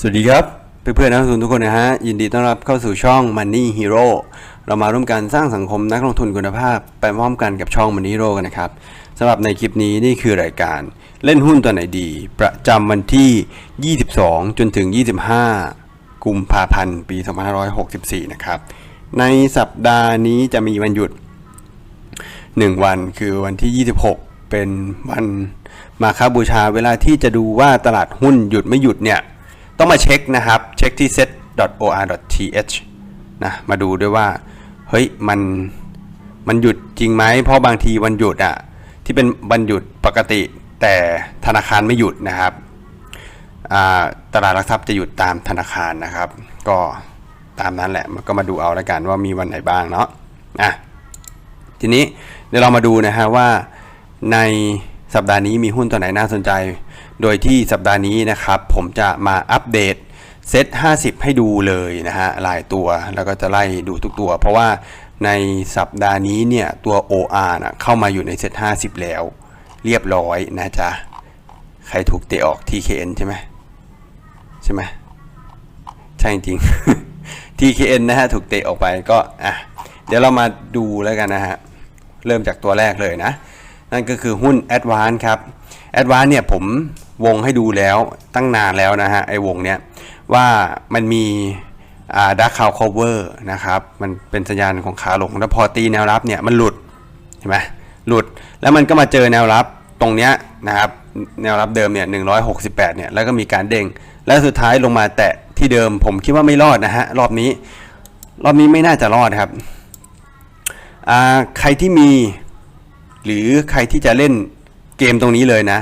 สวัสดีครับ เพื่อนๆนักลงทุนทุกคนนะฮะ ยินดีต้อนรับเข้าสู่ช่อง Money Hero เรามาร่วมกันสร้างสังคมนักลงทุนคุณภาพ ไปพร้อมกันกับช่อง Money Hero กันนะครับสำหรับในคลิปนี้นี่คือรายการเล่นหุ้นตัวไหนดี ประจำวันที่ 22 จนถึง 25 กุมภาพันธ์ ปี 2564 นะครับ ในสัปดาห์นี้จะมีวันหยุด 1 วันคือวันที่ 26 เป็นวันมาคาบูชาเวลาที่จะดูว่าตลาดหุ้นหยุดไม่หยุดเนี่ย ต้องมาเช็คนะครับ เช็คที่ set.or.th นะมาดูด้วยว่าเฮ้ยมันมันหยุดจริงไหมเพราะบางทีวันหยุดอะที่เป็นวันหยุดปกติแต่ธนาคารไม่หยุดนะครับตลาดหลักทรัพย์จะหยุดตามธนาคารนะครับ ก็ตามนั้นแหละมันก็มาดูเอาแล้วกันว่ามีวันไหนบ้างเนาะอะทีนี้เดี๋ยวเรามาดูนะฮะว่าในสัปดาห์นี้มีหุ้นตัวไหนน่าสนใจ โดยที่สัปดาห์นี้นะครับ ผมจะมาอัปเดตเซต 50 ให้ดูเลยนะฮะหลายตัวแล้วก็จะไล่ดูทุกตัว เพราะว่าในสัปดาห์นี้เนี่ยตัว OR นะเข้ามาอยู่ในเซต 50 แล้ว เรียบร้อยนะจ๊ะ ใครถูกเตะออก TKN ใช่ไหมใช่ไหมใช่จริง TKN นะฮะถูกเตะออกไปก็อะเดี๋ยวเรามาดูแล้วกันนะฮะ เริ่มจากตัวแรกเลยนะ นั่นก็คือหุ้น a d v a n c e ครับ a d v a n c e เนี่ยผม วงให้ดูแล้วตั้งนานแล้วนะฮะไอ้วงเนี้ยว่ามันมีอ่าดักคาวคอเวอร์นะครับ มันเป็นสัญญาณของขาลงแล้วพอตีแนวรับเนี่ยมันหลุดเห็นไหมหลุดแล้วมันก็มาเจอแนวรับตรงเนี้ยนะครับแนวรับเดิมเนี่ย168เนี่ยแล้วก็มีการเด้งแล้วสุดท้ายลงมาแตะที่เดิมผมคิดว่าไม่รอดนะฮะรอบนี้ รอบนี้ไม่น่าจะรอดครับอ่าใครที่มี หรือใครที่จะเล่นเกมตรงนี้เลยนะ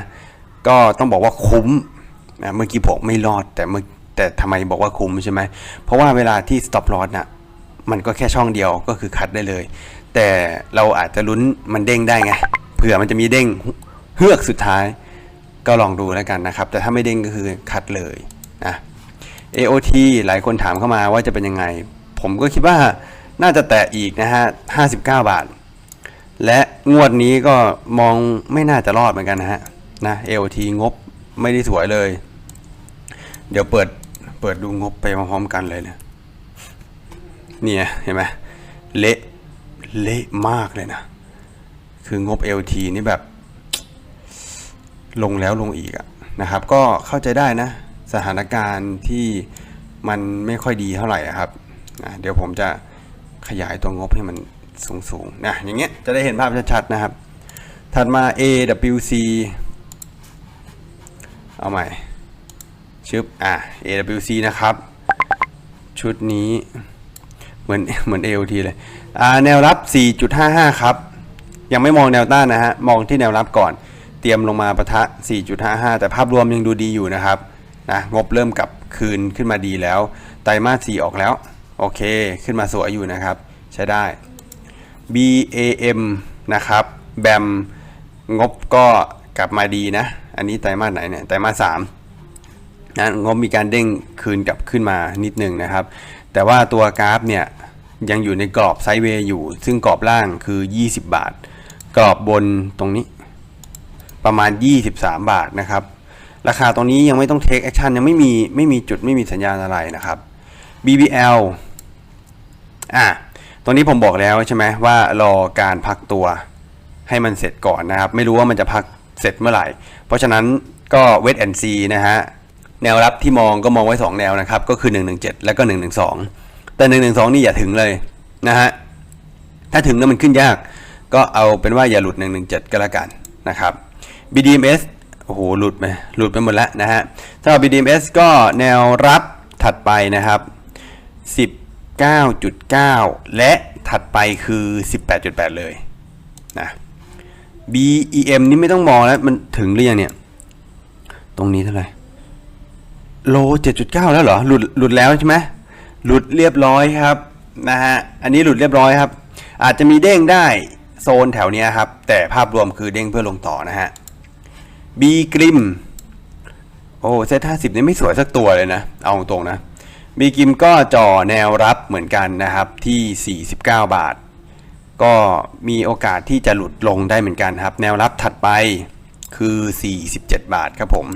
ก็ต้องบอกว่าคุ้มนะเมื่อกี้ผมไม่รอดแต่เมื่อแต่ทำไมบอกว่าคุ้มใช่ไหม เพราะว่าเวลาที่ stop loss นะมันก็แค่ช่องเดียวก็คือคัดได้เลย แต่เราอาจจะลุ้นมันเด้งได้ไงเผื่อมันจะมีเด้งเฮือกสุดท้ายก็ลองดูแล้วกันนะครับ แต่ถ้าไม่เด้งก็คือคัดเลยนะ AOT หลายคนถามเข้ามาว่าจะเป็นยังไง ผมก็คิดว่าน่าจะแตะอีกนะฮะ 59 บาท และงวดนี้ก็มองไม่น่าจะรอดเหมือนกันนะฮะ นะ AOT งบไม่ได้สวยเลย เดี๋ยวเปิดเปิดดูงบไปพร้อมกันเลยเนี่ยเนี่ยเห็นไหมเละเละมากเลยนะ คืองบ LT นี่แบบ ลงแล้วลงอีกอะนะครับ ก็เข้าใจได้นะ สถานการณ์ที่มันไม่ค่อยดีเท่าไหร่ครับนะเดี๋ยวผมจะขยายตัวงบให้มันสูงๆนะอย่างเงี้ยจะได้เห็นภาพชัดๆนะครับ ถัดมา AWC เอาใหม่ชึบอะ AWC นะครับ ชุดนี้เหมือนเหมือน AOT เลยอ่าแนวรับ 4.55 ครับ ยังไม่มองแนวต้านนะฮะ มองที่แนวรับก่อน เตรียมลงมาประทะ 4.55 แต่ภาพรวมยังดูดีอยู่นะครับนะงบเริ่มกลับคืนขึ้นมาดีแล้ว ไตรมาส 4 ออกแล้ว โอเค ขึ้นมาสวยอยู่นะครับ ใช้ได้ BAM นะครับ แบมงบก็กลับมาดีนะ อันนี้ไตรมาสไหนเนี่ยไตรมาส3นะงบมีการเด้งคืนกลับขึ้นมานิดหนึ่งนะครับ แต่ว่าตัวกราฟเนี่ยยังอยู่ในกรอบไซด์เวย์อยู่ ซึ่งกรอบล่างคือ 20 บาท กรอบบนตรงนี้ประมาณ 23 บาทนะครับ ราคาตรงนี้ยังไม่ต้องเทคแอคชั่นยังไม่มีไม่มีจุดไม่มีสัญญาณอะไรนะครับ BBL อะตรงนี้ผมบอกแล้วใช่ไหมว่ารอการพักตัวให้มันเสร็จก่อนนะครับ ไม่รู้ว่ามันจะพัก เสร็จเมื่อไหร่ เพราะฉะนั้นก็เวทแอนซีนะฮะ แนวรับที่มองก็มองไว้ 2 แนวนะครับ ก็คือ 117 แล้วก็ 112 แต่ 112 นี่อย่าถึงเลยนะฮะ ถ้าถึงแล้วมันขึ้นยาก ก็เอาเป็นว่าอย่าหลุด 117 ก็แล้วกันนะครับ BDMS โอ้โห หลุดไปหลุดไปหมดแล้วนะฮะสำหรับ BDMS ก็แนวรับถัดไปนะครับ 19.9 และถัดไปคือ 18.8 เลยนะ BEM นี่ไม่ต้องมองแล้ว มันถึงหรือยังเนี่ย ตรงนี้เท่าไหร่โล 7.9 แล้วเหรอ หลุดหลุดแล้วใช่ไหมหลุดเรียบร้อยครับนะฮะอันนี้หลุดเรียบร้อยครับ อาจจะมีเด้งได้โซนแถวเนี้ยครับ แต่ภาพรวมคือเด้งเพื่อลงต่อนะฮะ B กริมโอ้เซต50นี่ไม่สวยสักตัวเลยนะ เอาตรงนะ B กริมก็จ่อแนวรับเหมือนกันนะครับที่ 49 บาท ก็มีโอกาสที่จะหลุดลงได้เหมือนกันครับ แนวรับถัดไปคือ 47 บาทครับผม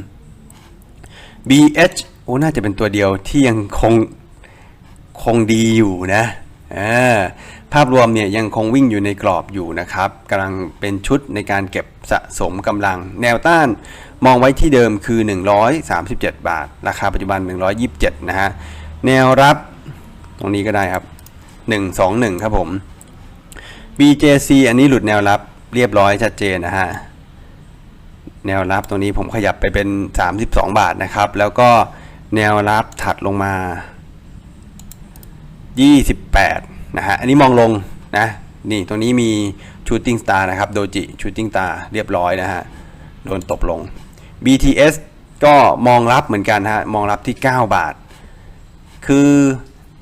BH อ้น่าจะเป็นตัวเดียวที่ยังคงคงดีอยู่นะภาพรวมเนี่ยยังคงวิ่งอยู่ในกรอบอยู่นะครับกำลังเป็นชุดในการเก็บสะสมกำลัง แนวต้านมองไว้ที่เดิมคือ 137 บาท ราคาปัจจุบัน 127 นะฮะ แนวรับตรงนี้ก็ได้ครับ 121 ครับผม BJC อันนี้หลุดแนวรับเรียบร้อยชัดเจนนะฮะ แนวรับตรงนี้ผมขยับไปเป็น 32 บาทนะครับ แล้วก็แนวรับถัดลงมา 28 นะฮะ อันนี้มองลงนะ นี่ตรงนี้มี Shooting Star นะครับ โดจิ Shooting Star เรียบร้อยนะฮะ โดนตบลง BTS ก็มองรับเหมือนกันฮะ มองรับที่ 9 บาท คือ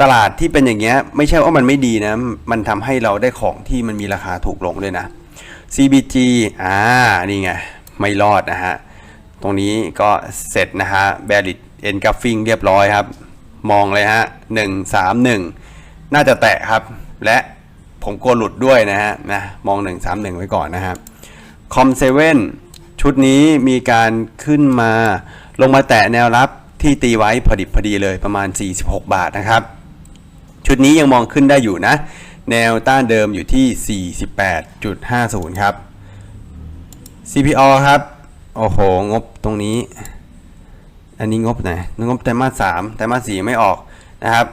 ตลาดที่เป็นอย่างเงี้ยไม่ใช่ว่ามันไม่ดีนะ มันทำให้เราได้ของที่มันมีราคาถูกลงด้วยนะ CBG อ่า นี่ไง ไม่รอดนะฮะ ตรงนี้ก็เสร็จนะฮะ b a r r i t Engulfing เรียบร้อยครับ มองเลยฮะ 1 3 1 น่าจะแตะครับ และผมกลัวหลุดด้วยนะฮะ นะ มอง 1 3 1 ไว้ก่อนนะฮะคอมเซเว่นชุดนี้มีการขึ้นมาลงมาแตะแนวรับที่ตีไว้พอดิบพอดีเลยประมาณ 46 บาทนะครับ ชุดนี้ยังมองขึ้นได้อยู่นะ แนวต้านเดิมอยู่ที่ 48.50 ครับ CPO ครับ โอ้โห งบตรงนี้ อันนี้งบไหนงบไตรมาสสามไตรมาสสี่ไม่ออกนะครับ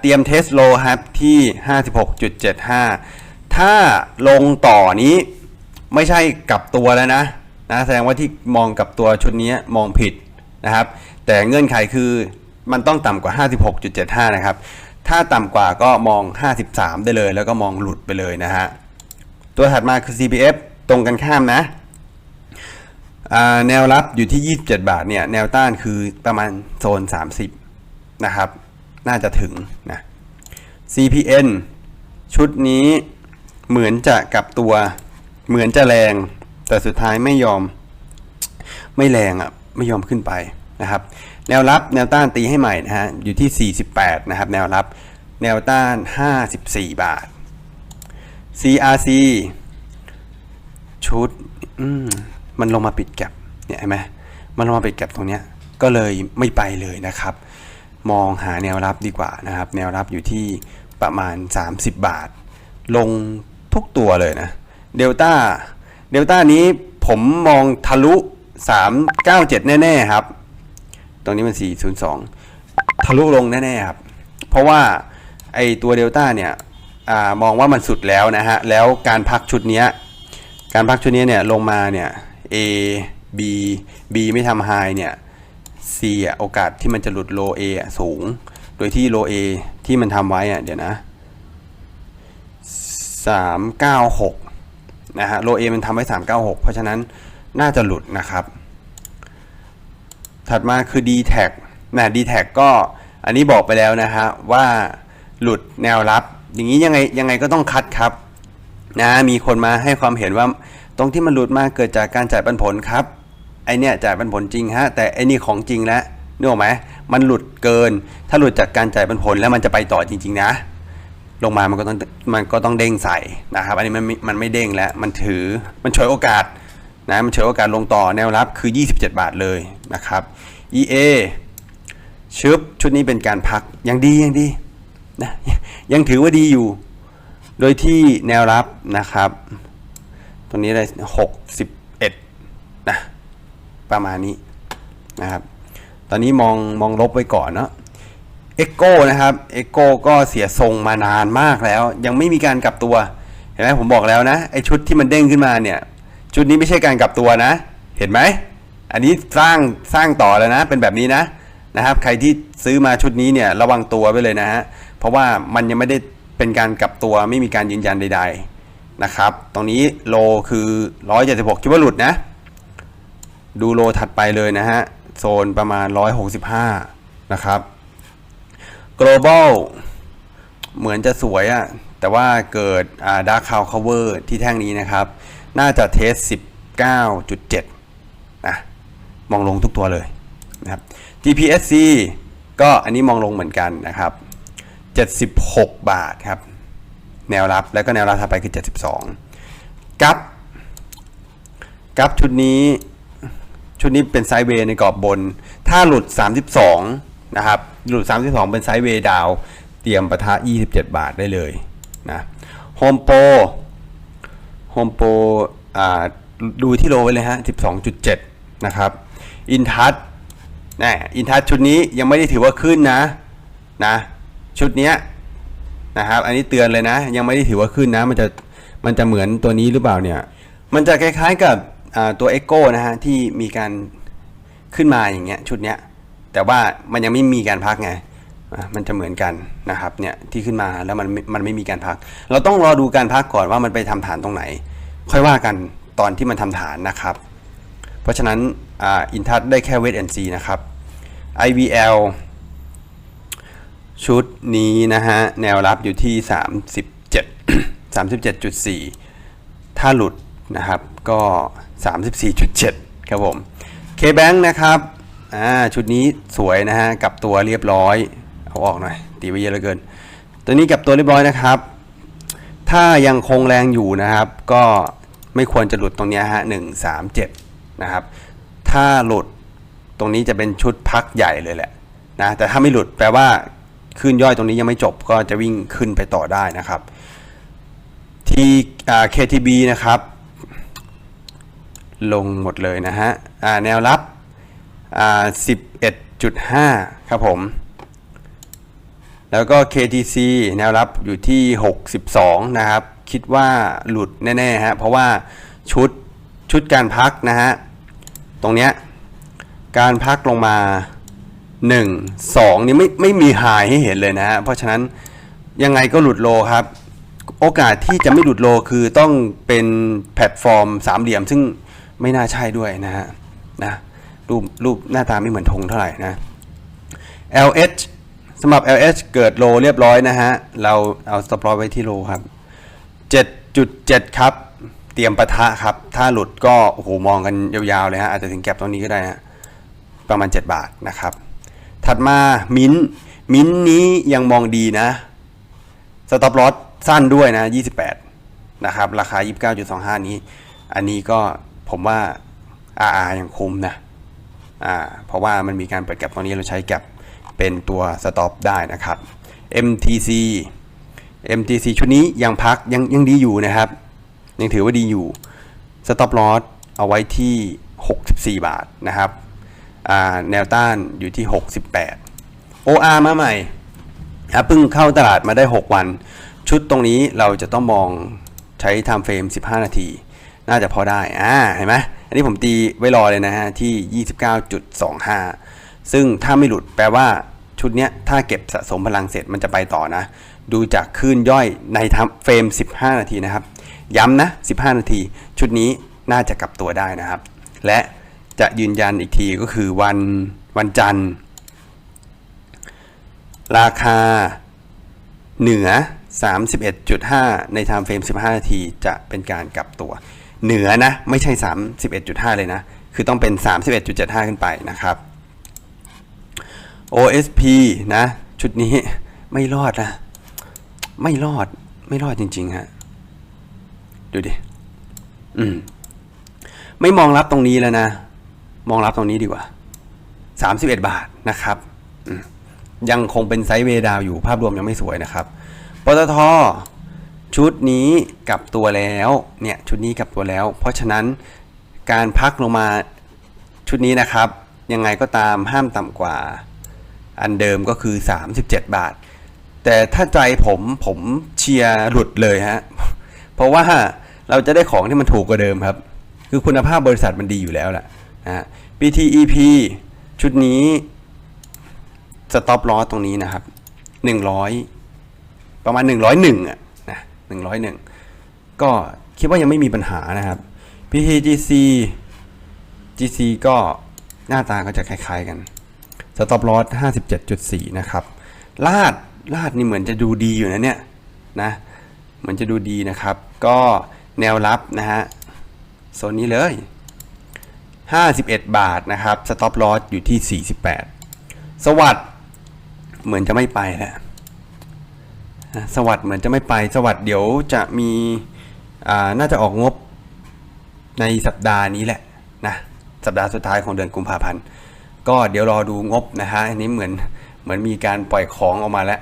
เตรียมเทสโลครับที่ 56.75 ถ้าลงต่อนี้ไม่ใช่กลับตัวแล้วนะนะแสดงว่าที่มองกลับตัวชุดนี้มองผิดนะครับ แต่เงื่อนไขคือมันต้องต่ำกว่า 56.75 นะครับ ถ้าต่ำกว่าก็มอง 53 ได้เลย แล้วก็มองหลุดไปเลยนะฮะ ตัวถัดมาคือ CPF ตรงกันข้ามนะแนวรับอยู่ที่ 27 บาทเนี่ย แนวต้านคือประมาณโซน 30 นะครับ น่าจะถึงนะ CPN ชุดนี้เหมือนจะกลับตัวเหมือนจะแรง แต่สุดท้ายไม่ยอมไม่แรงอะ ไม่ยอมขึ้นไปนะครับ แนวรับแนวต้านตีให้ใหม่นะฮะอยู่ที่ 48 นะครับ แนวรับแนวต้าน 54 บาท CRC ชุดมมันลงมาปิดแก็บเนี่ยเห็นไหมมันลงมาปิดแก็บตรงเนี้ยก็เลยไม่ไปเลยนะครับ มองหาแนวรับดีกว่านะครับ แนวรับอยู่ที่ประมาณ 30 บาท ลงทุกตัวเลยนะเดลต้าเดลต้านี้ผมมองทะลุ 397 แน่ ๆ ครับ รงนี้มัน 402 ทะลุลงแน่ๆครับ เพราะว่าไอตัวเดลต้าเนี่ยอมองว่ามันสุดแล้วนะฮะ แล้วการพักชุดนี้ การพักชุดนี้เนี่ยลงมาเนี่ย A B B ไม่ทำไฮเนี่ย C อะโอกาสที่มันจะหลุดโล A อะสูง โดยที่โล A ที่มันทำไว้อะเดี๋ยวนะ 396 นะฮะ โล A มันทำไว้ 396 เพราะฉะนั้นน่าจะหลุดนะครับ ถัดมาคือ d t แท็นะ d t แท็ก็อันนี้บอกไปแล้วนะฮะว่าหลุดแนวรับ อย่างนี้ยังไงยังไงก็ต้องคัดครับนะมีคนมาให้ความเห็นว่าตรงที่มันหลุดมาเกิดจากการจ่ายปันผลครับไอเนี้ยจ่ายปันผลจริงฮะแต่ไอนี่ของจริงแล้วนึกออกไหมมันหลุดเกิน ถ้าหลุดจากการจ่ายปันผลแล้วมันจะไปต่อจริง ๆ นะ ลงมามันก็ต้องมันก็ต้องเด้งใส่นะครับ อันนี้มันม่มันไม่เด้งแล้วมันถือมันฉวยโอกาสนะมันฉวยโอกาสลงต่อแนวรับคือ 27 บาทเลยนะครับ EA ชึบชุดนี้เป็นการพักยังดียังดีนะยังถือว่าดีอยู่ โดยที่แนวรับนะครับ ตรงนี้ได้หกสิบเอ็ดนะประมาณนี้นะครับ ตอนนี้มองมองลบไว้ก่อนเนาะเอ็กโก้นะครับเอ็กโก้ก็เสียทรงมานานมากแล้ว ยังไม่มีการกลับตัว เห็นไหมผมบอกแล้วนะไอชุดที่มันเด้งขึ้นมาเนี่ย ชุดนี้ไม่ใช่การกลับตัวนะ เห็นไหม อันนี้สร้างสร้างต่อแล้วนะ เป็นแบบนี้นะนะครับ ใครที่ซื้อมาชุดนี้เนี่ยระวังตัวไว้เลยนะฮะเพราะว่ามันยังไม่ได้เป็นการกลับตัวไม่มีการยืนยันใด ๆนะครับ ตรงนี้โลคือ 176 คิดว่าหลุดนะ ดูโลถัดไปเลยนะฮะ โซนประมาณ 165 นะครับ global เหมือนจะสวยอะแต่ว่าเกิดอ่า dark cloud cover ที่แท่งนี้นะครับ น่าจะเทส 19.7 มองลงทุกตัวเลยนะครับ GPSC ก็อันนี้มองลงเหมือนกันนะครับ 76 บาทครับ แนวรับแล้วก็แนวรับถัดไปคือ 72กับกับชุดนี้ชุดนี้เป็นไซด์เวย์ในกรอบบน ถ้าหลุด 32 นะครับ หลุด 32 เป็นไซด์เวย์ดาว เตรียมปะทะ 27 บาทได้เลยนะโฮมโปรโฮมโปรดูที่โลไว้เลยฮะ 12.7 นะครับ อินทัศนะอินทัศชุดนี้ยังไม่ได้ถือว่าขึ้นนะนะชุดเนี้ยนะครับอันนี้เตือนเลยนะ ยังไม่ได้ถือว่าขึ้นนะ มันจะมันจะเหมือนตัวนี้หรือเปล่าเนี่ยมันจะคล้ายๆกับอ่าตัว Echo นะฮะที่มีการขึ้นมาอย่างเงี้ยชุดเนี้ยแต่ว่ามันยังไม่มีการพักไงมันจะเหมือนกันนะครับเนี่ยที่ขึ้นมาแล้วมันมันไม่มีการพัก เราต้องรอดูการพักก่อนว่ามันไปทำฐานตรงไหน ค่อยว่ากันตอนที่มันทำฐานนะครับ ราะฉะนั้นอินทัศได้แค่เวทแอนซีนะครับ IVL ชุดนี้นะฮะ แนวรับอยู่ที่ 37 37.4 ถ้าหลุดนะครับก็ 34.7 ครับผม K-Bank นะครับชุดนี้สวยนะฮะกับตัวเรียบร้อย เอาออกหน่อย ตีไว้เยอะเหลือเกิน ตัวนี้กับตัวเรียบร้อยนะครับ ถ้ายังคงแรงอยู่นะครับ ก็ไม่ควรจะหลุดตรงนี้ฮะห นะครับ ถ้าหลุดตรงนี้จะเป็นชุดพักใหญ่เลยแหละนะแต่ถ้าไม่หลุดแปลว่าขึ้นย่อยตรงนี้ยังไม่จบก็จะวิ่งขึ้นไปต่อได้นะครับที่อ่า KTB นะครับ ลงหมดเลยนะฮะแนวรับอ่า11.5ครับผม แล้วก็ KTC แนวรับอยู่ที่ 62 นะครับ คิดว่าหลุดแน่ๆฮะเพราะว่าชุดชุดการพักนะฮะ ตรงเนี้ยการพักลงมา 1 2 นี่ไม่ไม่มีหายให้เห็นเลยนะฮะเพราะฉะนั้นยังไงก็หลุดโลครับ โอกาสที่จะไม่หลุดโลคือต้องเป็นแพลตฟอร์มสามเหลี่ยม ซึ่งไม่น่าใช่ด้วยนะฮะนะรูปรูปหน้าตาไม่เหมือนธงเท่าไหร่นะ LH สำหรับ LH เกิดโลเรียบร้อยนะฮะ เราเอา stop loss ไว้ที่โลครับ 7.7 ครับ ตรียมปะทะครับ ถ้าหลุดก็โอ้โหมองกันยาวๆเลยฮะอาจจะถึงแก็บตรงนี้ก็ได้ฮะประมาณ 7 บาทนะครับ ถัดมามิ้นท์มิ้นท์นี้ยังมองดีนะสต็อปลอสสั้นด้วยนะ 28 นะครับ ราคา 29.25 นี้ อันนี้ก็ผมว่า RR ยังคุ้มนะอ่าเพราะว่ามันมีการเปิดแก็บตรงนี้เราใช้แก็บเป็นตัวสต็อปได้นะครับ MTC MTC ชุดนี้ยังพักยังยังดีอยู่นะครับ ยังถือว่าดีอยู่สต็อปลอสเอาไว้ที่ 64 บาทนะครับแนวต้านอยู่ที่ 68 OR มาใหม่เพิ่งเข้าตลาดมาได้ 6 วัน ชุดตรงนี้เราจะต้องมองใช้ time frame 15 นาที น่าจะพอได้อ่าเห็นไหมอันนี้ผมตีไว้รอเลยนะฮะ ที่ 29.25 ซึ่งถ้าไม่หลุดแปลว่าชุดเนี้ยถ้าเก็บสะสมพลังเสร็จมันจะไปต่อนะ ดูจากคลื่นย่อยในทำเฟรม 15 นาทีนะครับ ย้ำนะ 15 นาที ชุดนี้น่าจะกลับตัวได้นะครับ และจะยืนยันอีกทีก็คือวันวันจันทร์ ราคาเหนือ 31.5 ใน time frame 15 นาทีจะเป็นการกลับตัว เหนือนะ ไม่ใช่ 31.5 เลยนะ คือต้องเป็น 31.75 ขึ้นไปนะครับ OSP นะ ชุดนี้ไม่รอดนะ ไม่รอดไม่รอดจริงๆฮะ ดูดิ อืม ไม่มองรับตรงนี้แล้วนะ มองรับตรงนี้ดีกว่า 31 บาทนะครับ ยังคงเป็นไซด์เวดาวอยู่ ภาพรวมยังไม่สวยนะครับ ปตทชุดนี้กลับตัวแล้ว เนี่ยชุดนี้กลับตัวแล้ว เพราะฉะนั้นการพักลงมาชุดนี้นะครับ ยังไงก็ตามห้ามต่ำกว่า อันเดิมก็คือ 37 บาท แต่ถ้าใจผมผมเชียร์หลุดเลยฮะ เพราะว่าเราจะได้ของที่มันถูกกว่าเดิมครับ คือคุณภาพบริษัทมันดีอยู่แล้วแหละนะ PTEP ชุดนี้สต็อปลอสตรงนี้นะครับหนึ่งร้อยประมาณหนึ่งร้อยหนึ่งอะนะหนึ่งร้อยหนึ่งก็คิดว่ายังไม่มีปัญหานะครับ PTGC GC ก็หน้าตาก็จะคล้ายๆกันสต็อปลอสห้าสิบเจ็ดจุดสี่นะครับ ลาดลาดนี่เหมือนจะดูดีอยู่นะเนี่ยนะ เหมือนจะดูดีนะครับ ก็แนวรับนะฮะโซนนี้เลย 51 บาทนะครับสต็อปลอสอยู่ที่ 48 สวัสดเหมือนจะไม่ไปแล้วนะสวัสดเหมือนจะไม่ไป สวัสดเดี๋ยวจะมีอ่าน่าจะออกงบในสัปดาห์นี้แหละนะสสัปดาห์สุดท้ายของเดือนกุมภาพันธ์ก็เดี๋ยวรอดูงบนะฮะอันนี้เหมือนเหมือนมีการปล่อยของออกมาแล้ว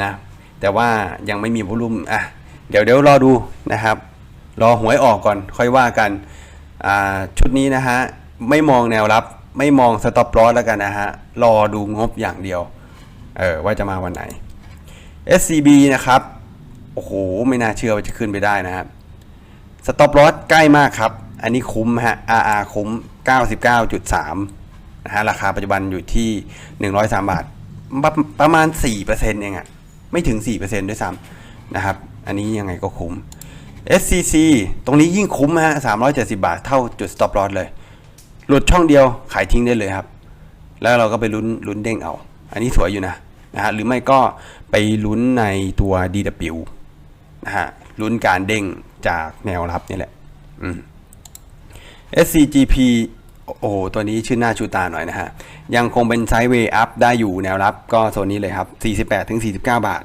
นะแต่ว่ายังไม่มีวอลุ่มอะ เดี๋ยวเดี๋ยวรอดูนะครับ รอหวยออกก่อนค่อยว่ากันชุดนี้นะฮะไม่มองแนวรับ ไม่มองสต็อปลอสแล้วกันนะฮะรอดูงบอย่างเดียวเออว่าจะมาวันไหน SCB นะครับโอ้โหไม่น่าเชื่อว่าจะขึ้นไปได้นะครับสต็อปลอสใกล้มากครับ อันนี้คุ้มฮะ RR คุ้ม 99.3นะฮะราคาปัจจุบันอยู่ที่ 103 บาท ประประมาณ 4%เองอะไม่ถึง 4%ด้วยซ้ำนะครับ อันนี้ยังไงก็คุ้ม SCC ตรงนี้ยิ่งคุ้มฮะ370 บาทเท่าจุด stop loss เลย หลุดช่องเดียวขายทิ้งได้เลยครับ แล้วเราก็ไปลุ้นลุ้นเด้งเอา อันนี้สวยอยู่นะนะฮะหรือไม่ก็ไปลุ้นในตัว DW นะฮะลุ้นการเด้งจากแนวรับนี่แหละอืม SCGP โอ้โห ตัวนี้ชื่อหน้าชูตาหน่อยนะฮะ ยังคงเป็นไซด์เวย์อัพได้อยู่แนวรับก็โซนนี้เลยครับ 48ถึง49 บาท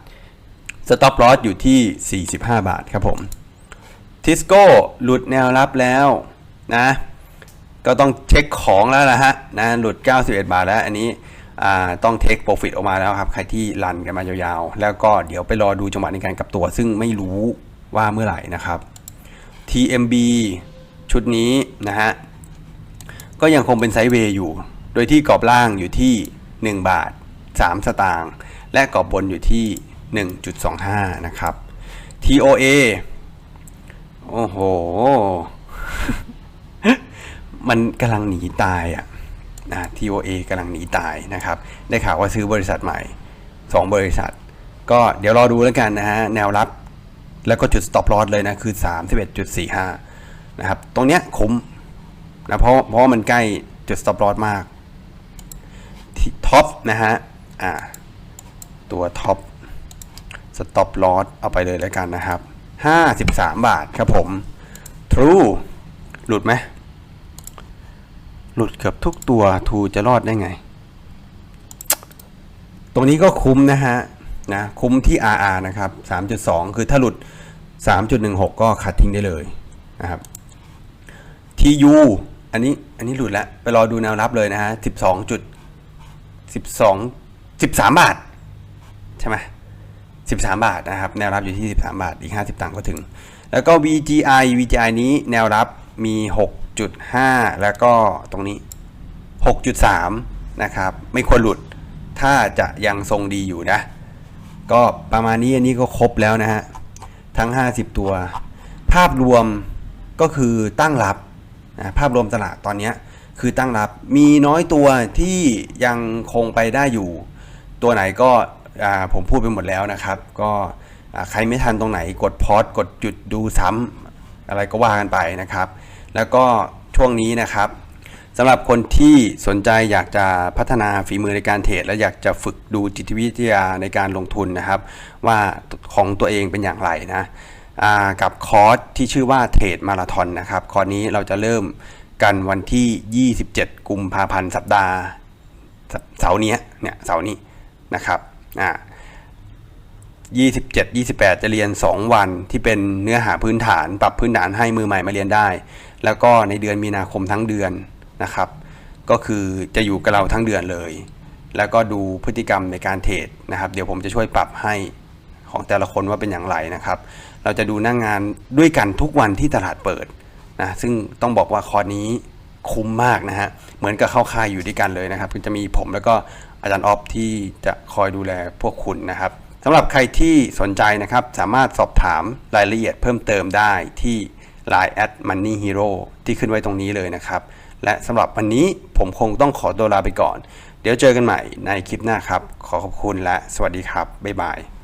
สต็อปลอสอยู่ที่ 45 บาทครับผมทิสโก้หลุดแนวรับแล้วนะก็ต้องเช็คของแล้วนะฮะนะหลุด 91 บาทแล้วอันนี้ต้องเทคโปรฟิตออกมาแล้วครับ ใครที่รันกันมายาวๆ แล้วก็เดี๋ยวไปรอดูจังหวะในการกลับตัว ซึ่งไม่รู้ว่าเมื่อไหร่นะครับ TMB ชุดนี้นะฮะ ก็ยังคงเป็นไซด์เวย์อยู่ โดยที่กรอบล่างอยู่ที่ 1 บาท 3 สตางค์และกรอบบนอยู่ที่ 1.25 นะครับ TOA โอ้โห มันกำลังหนีตายอะนะ TOA กำลังหนีตายนะครับ ได้ข่าวว่าซื้อบริษัทใหม่ 2 บริษัท ก็เดี๋ยวรอดูแล้วกันนะฮะ แนวรับ แล้วก็จุด stop loss เลยนะ คือ 31.45 นะครับ ตรงเนี้ยคุ้มนะเพราะเพราะว่ามันใกล้จุด stop loss มากท็อปนะฮะ อ่า ตัวท็อป stop loss เอาไปเลยแล้วกันนะครับ 53 บาทครับผม True หลุดไหม หลุดเกือบทุกตัว True จะรอดได้ไง ตรงนี้ก็คุ้มนะฮะนะคุ้มที่ RR นะครับ 3.2 คือถ้าหลุด 3.16 ก็คัดทิ้งได้เลยนะครับ TU อันนี้อันนี้หลุดแล้ว ไปรอดูแนวรับเลยนะฮะ 12จุด12 13 บาท ใช่ไหม 13 บาทนะครับ แนวรับอยู่ที่ 13 บาท อีก 50 ตังค์ก็ถึง แล้วก็ VGI VGI นี้แนวรับมี 6.5 แล้วก็ตรงนี้ 6.3 นะครับ ไม่ควรหลุด ถ้าจะยังทรงดีอยู่นะ ก็ประมาณนี้อันนี้ก็ครบแล้วนะฮะ ทั้ง 50 ตัว ภาพรวมก็คือตั้งรับนะภาพรวมตลาดตอนนี้คือตั้งรับ มีน้อยตัวที่ยังคงไปได้อยู่ ตัวไหนก็ ผมพูดไปหมดแล้วนะครับ ก็ใครไม่ทันตรงไหนกดพอดกดจุดดูซ้ำอะไรก็ว่ากันไปนะครับ แล้วก็ช่วงนี้นะครับสำหรับคนที่สนใจอยากจะพัฒนาฝีมือในการเทรดและอยากจะฝึกดูจิตวิทยาในการลงทุนนะครับ ว่าของตัวเองเป็นอย่างไรนะกับคอร์สที่ชื่อว่าเทรดมาราธอนนะครับ คอร์สนี้เราจะเริ่มกันวันที่ 27 กุมภาพันธ์สัปดาห์เสาร์นี้เนี่ยเสาร์นี้นะครับ อ่า27 28 จะเรียน 2 วันที่เป็นเนื้อหาพื้นฐาน ปรับพื้นฐานให้มือใหม่มาเรียนได้ แล้วก็ในเดือนมีนาคมทั้งเดือนนะครับ ก็คือจะอยู่กับเราทั้งเดือนเลย แล้วก็ดูพฤติกรรมในการเทรดนะครับ เดี๋ยวผมจะช่วยปรับให้ของแต่ละคนว่าเป็นอย่างไรนะครับ เราจะดูหน้างงานด้วยกันทุกวันที่ตลาดเปิดนะซึ่งต้องบอกว่าคอร์สนี้คุ้มมากนะฮะเหมือนกับเข้าค่ายอยู่ด้วยกันเลยนะครับคือจะมีผมแล้วก็ อาจารย์ออฟที่จะคอยดูแลพวกคุณนะครับสำหรับใครที่สนใจนะครับ สามารถสอบถามรายละเอียดเพิ่มเติมได้ที่ Line at Money Hero ที่ขึ้นไว้ตรงนี้เลยนะครับ และสำหรับวันนี้ผมคงต้องขอตัวลาไปก่อน เดี๋ยวเจอกันใหม่ในคลิปหน้าครับ ขอขอบคุณและสวัสดีครับ บ๊ายบาย